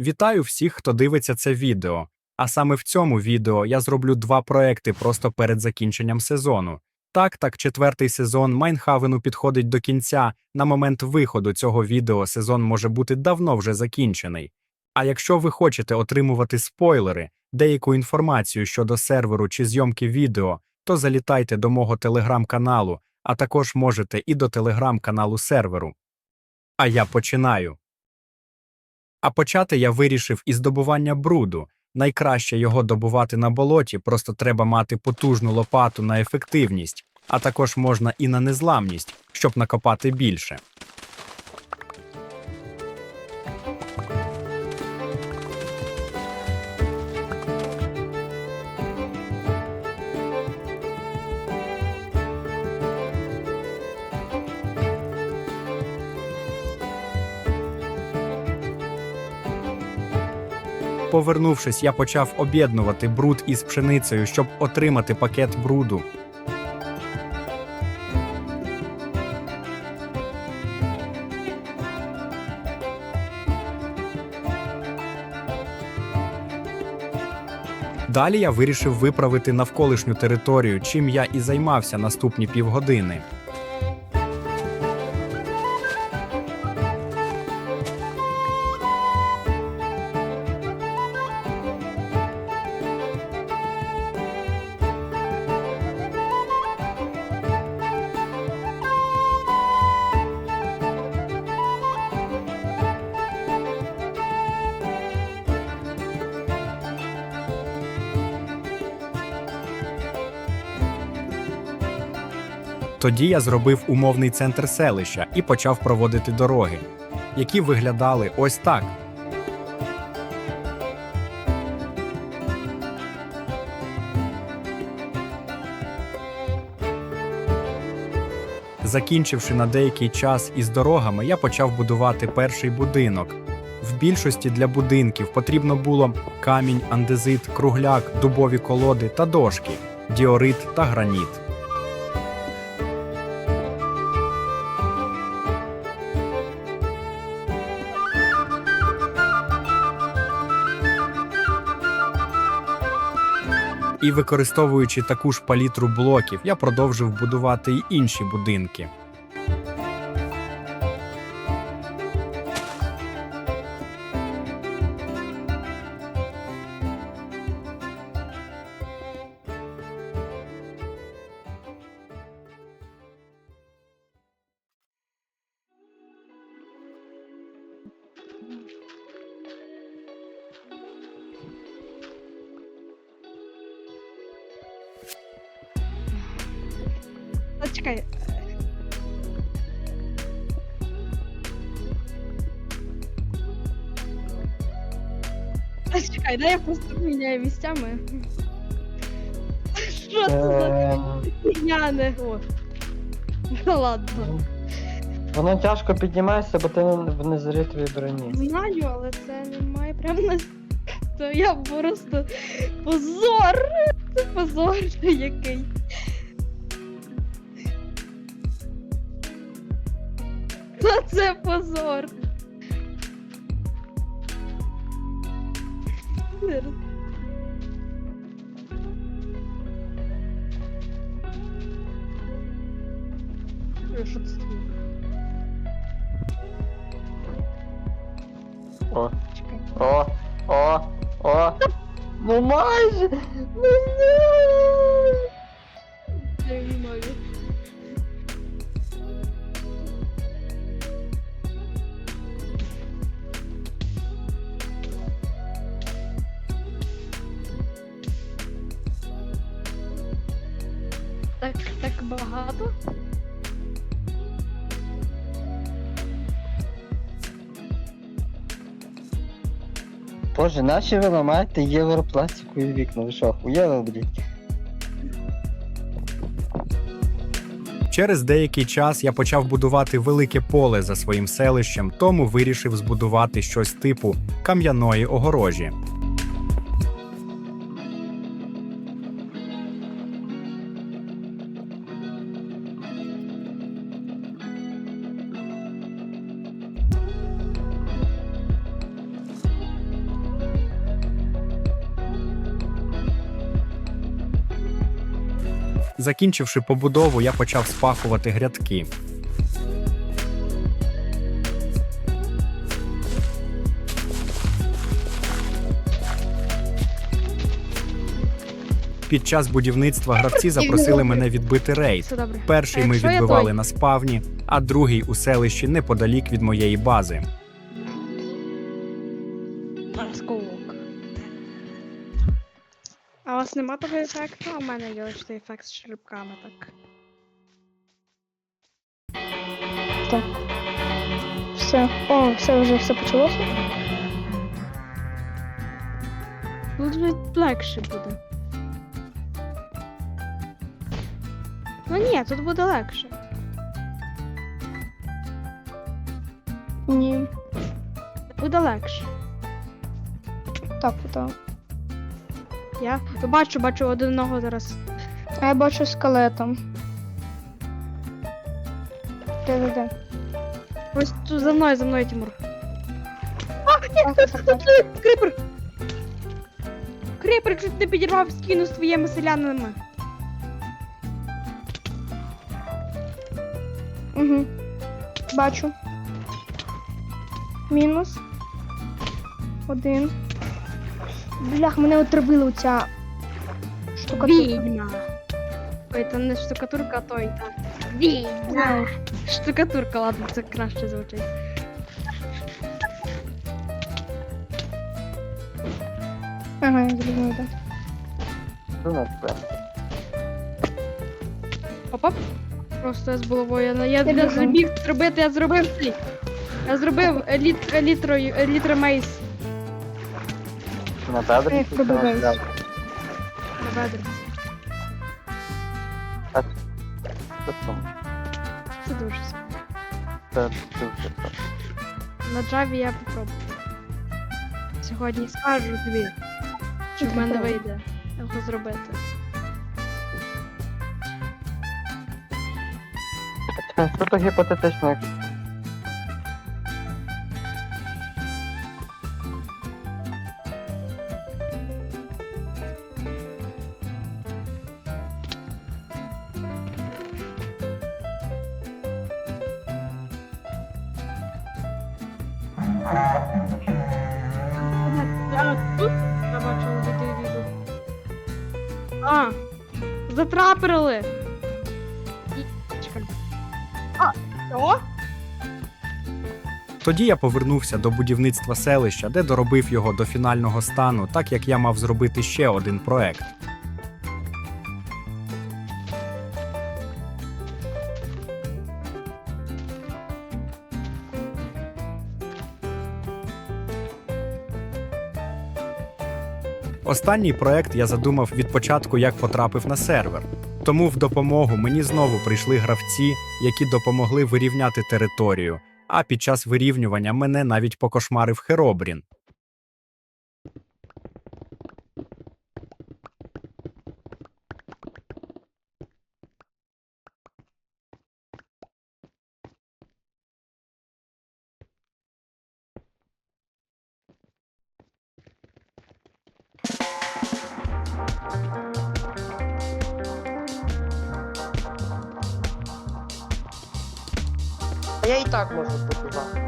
Вітаю всіх, хто дивиться це відео. А саме в цьому відео я зроблю два проекти просто перед закінченням сезону. Так, так, четвертий сезон Майнхавену підходить до кінця. На момент виходу цього відео сезон може бути давно вже закінчений. А якщо ви хочете отримувати спойлери, деяку інформацію щодо серверу чи зйомки відео, то залітайте до мого телеграм-каналу, а також можете і до телеграм-каналу серверу. А я починаю. А почати я вирішив із добування бруду. Найкраще його добувати на болоті, просто треба мати потужну лопату на ефективність, а також можна і на незламність, щоб накопати більше. Повернувшись, я почав об'єднувати бруд із пшеницею, щоб отримати пакет бруду. Далі я вирішив виправити навколишню територію, чим я і займався наступні півгодини. Тоді я зробив умовний центр селища і почав проводити дороги, які виглядали ось так. Закінчивши на деякий час із дорогами, я почав будувати перший будинок. В більшості для будинків потрібно було камінь, андезит, кругляк, дубові колоди та дошки, діорит та граніт. Використовуючи таку ж палітру блоків, я продовжив будувати й інші будинки. Чекай. Чекай, дай я просто поміняю місцями. Що це за фігня не? О. Ну ладно. Воно тяжко піднімається, бо ти в незарітовій броні. Знаю, але це немає прямо на. То я просто позор! Це позор який. Та це позор. Що це таке? О, Чекай. о, о, о. Ну майже! Так, так багато? Боже, наші ви ламаєте європластикові вікна. Ви що, охуєли, блядь? Через деякий час я почав будувати велике поле за своїм селищем, тому вирішив збудувати щось типу кам'яної огорожі. Закінчивши побудову, я почав спахувати грядки. Під час будівництва гравці запросили мене відбити рейд. Перший ми відбивали на спавні, а другий у селищі неподалік від моєї бази. Вас нема того ефекту? А у мене є лише ефект з черепками, так. Все. О, все вже все почалося. Тут вже легше буде. Ну ні, тут буде легше. Ні. Буде легше. Так, так. Я бачу, бачу один ногу зараз. А я бачу скелетом. Де, де, де? Ось тут за мною, за мною, Тимур. Так, так, так. Крипер! Крипер чуть не підірвав стіну з твоїми селянами. Угу. Бачу. Мінус. Один. Блях, мене отравила оця штука. Відьма. Ой, там не штукатурка, а той. так. Відьма. Штукатурка, ладно, це краще звучить. Ага, я зрозумів, так. На тебе? Оп-оп. Просто я з головою. Я, я, Я зробив зробити, я зробив цей. Я зробив еліт, елітрою, елітро мейс На бедрі? Як пробиваєш? на на бедрі. Що там? Це дуже. Це дуже. На джаві я попробую. Сьогодні скажу тобі, чи в мене вийде його зробити. Що то гіпотетично? Я тут я бачила відео відео. А, затраперили. А, що? Тоді я повернувся до будівництва селища, де доробив його до фінального стану, так як я мав зробити ще один проект. Останній проект я задумав від початку, як потрапив на сервер. Тому в допомогу мені знову прийшли гравці, які допомогли вирівняти територію. А під час вирівнювання мене навіть покошмарив Херобрін. Я і так можу будувати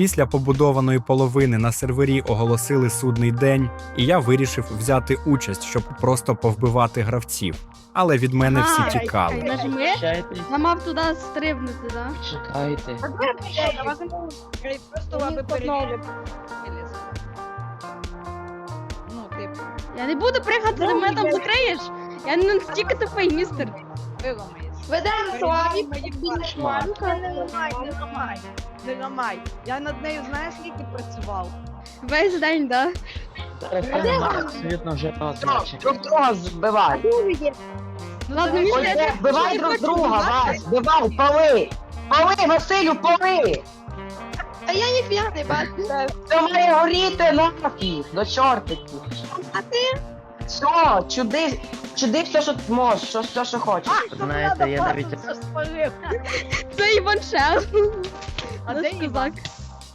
Після побудованої половини на сервері оголосили судний день, і я вирішив взяти участь, щоб просто повбивати гравців. Але від мене всі тікали. Нажми. Я мав туди стрибнути, да? Чекайте. Просто. Ну, типу, Я не буду пригати, ти мене там закриєш. Я не настільки тупий, містер. виламаєш. Ведемо Славік, більш маленька. Не ламай, не ламай. Не ламай. Я над нею знаєш, скільки працював? Весь день, да? Абсолютно вже Друг друга збивай. Ладно, треба- Вбивай друг друга. Вась, вбивай, пали! Пали, Василю, пали! А я не бачу. Це має горіти нафіг, до чортиків. А ти? Все, чуди, чуди все, що можеш, що, все, що хочеш. Знаєте, я навіть Це. Це Іван Шеф. А де козак. Іван?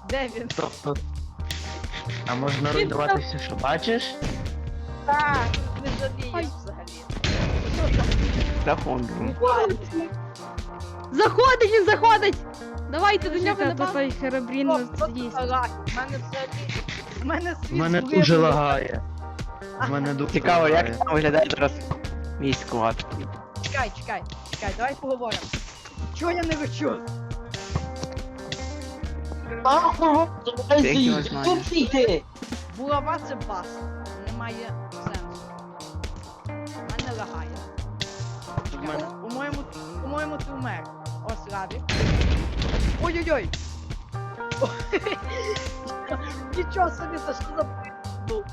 Де він? тобто. А можна руйнувати все, що бачиш? Так, не жалієш взагалі. Рахунком. Заходить, він заходить! Давайте до нього Чекай, напав. той херабрін О, нас з'їсть. У мене взагалі... У мене світ У мене дуже лагає. У мене дуже Цікаво, як там виглядає зараз мій склад. Чекай, чекай, чекай, давай поговоримо. Чого я не вичу? Нахуй, Ти його знаєш? Булава це бас. Немає сенсу. У мене лагає. В мене- По-моєму, по-моєму, ти вмер. Ось Равік. Ой-ой-ой! Нічого собі, це що за був.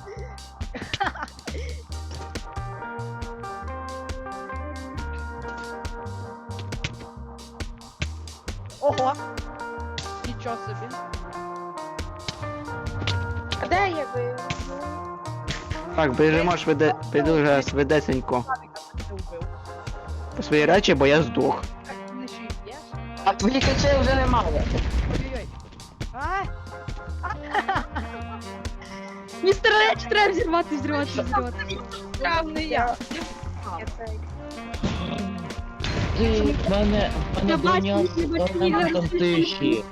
Ого! Нічого собі. А де я би? Так, біжимо швиде, піду вже швидесенько не вбив. по свої речі, бо я здох. Так, ти ще є? А твоїх речей вже немає. А! Містер Реч, треба взірвати, взірвати, взірвати. Прав не я. Ти, в мене, в Я мене бачу, я бачу, Ігор. там тиші.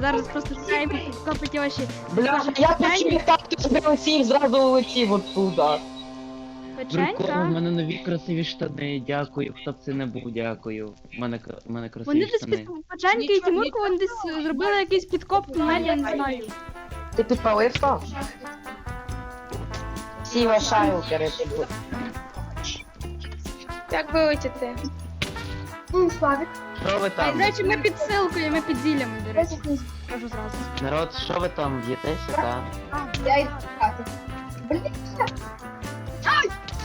Зараз просто шукаємо, копить ваші Бля, я почув, як ти собі летів, зразу улетів оттуда. Прикол, в печенька. мене нові красиві штани, дякую. Хто б це не був, дякую. В мене, кра- в мене Вони красиві десь штани. під печеньки і Нічого, Тимурку, вони десь е, зробили якийсь підкоп тунель, я не знаю. Ти підпалив то? Всі вашаю перетипу. Як вилетіти? Славік. Що ви А, там? речі, ми під силкою, ми під зіллями, до речі. Кажу зразу. Народ, що ви там в'єтеся, та? Я йду хати. Блін,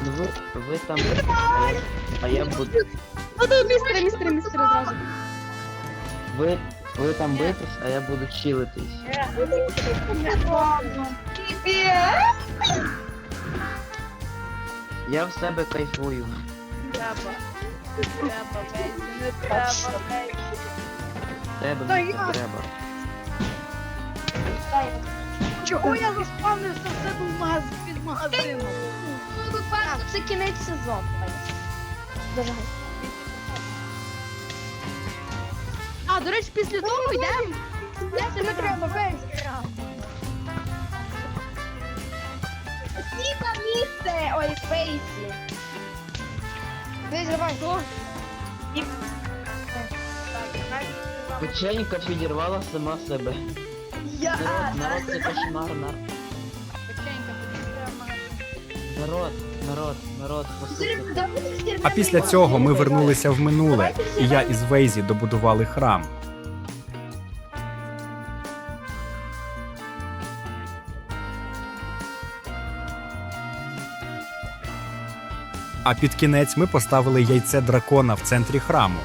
Ну ви, ви там, а я буду... Ну, то містери, містери, містери зразу. Ви, ви там битесь, а я буду чилитись. Я в себе кайфую. Треба. Не треба, Бейсі, не треба, Та мені я- не треба. Чого я заспавнився в себе в магаз... під магазином? Це кінець сезону. Зажигай. А, до речі, після того йдемо. Це не треба, весь. Сіка місце! Ой, фейсі. Десь давай. Печенька підірвала сама себе. Я! Народ, народ, це кошмар, народ, народ, народ, послухайте. А після цього ми вернулися в минуле, і я із Вейзі добудували храм. А під кінець ми поставили яйце дракона в центрі храму.